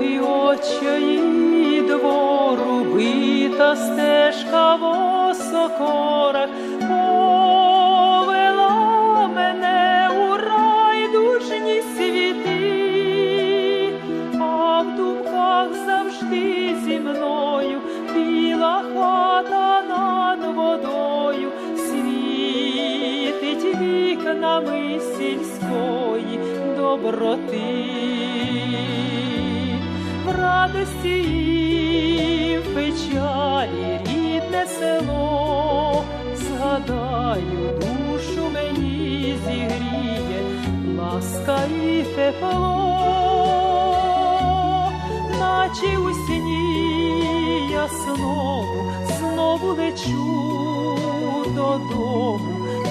і очої двору бита стежка в осокорах. Повела мене у райдужні світи, а в думках завжди зі мною біла хата над водою. Світить вікнами сільської доброти в радості і в печалі рідне село, згадаю, душу мені зігріє, ласка і тепло, наче у сні я знову, знову лечу додому,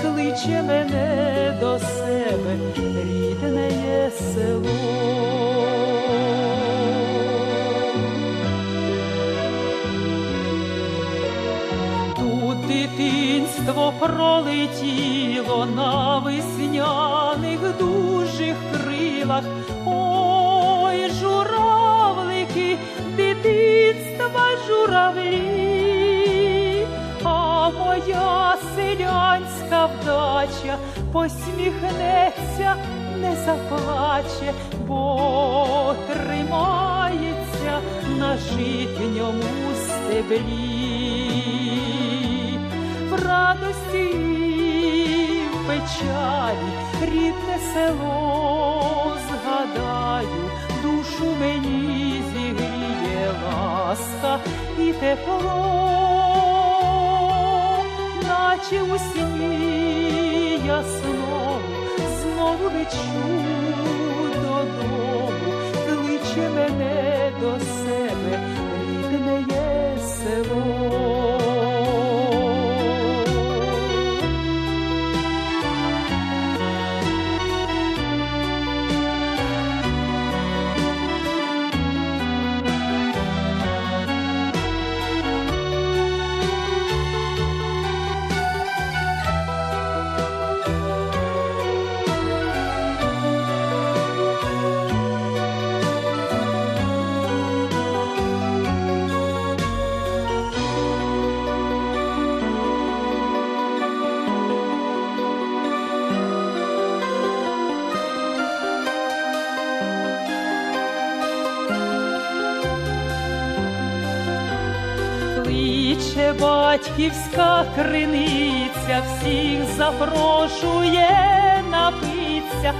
кличе мене до себе, рідне є село. Дитинство пролетіло на весняних дужих крилах. Ой, журавлики, дитинства журавлі, а моя селянська вдача посміхнеться, не заплаче, бо тримається на житньому стеблі радості, в печалі, рідне село згадаю, душу мені зігріє ласка і тепло, наче у сні я знову, знову лечу додому, кличе мене до себе, кличе батьківська криниця, всіх запрошує напитися.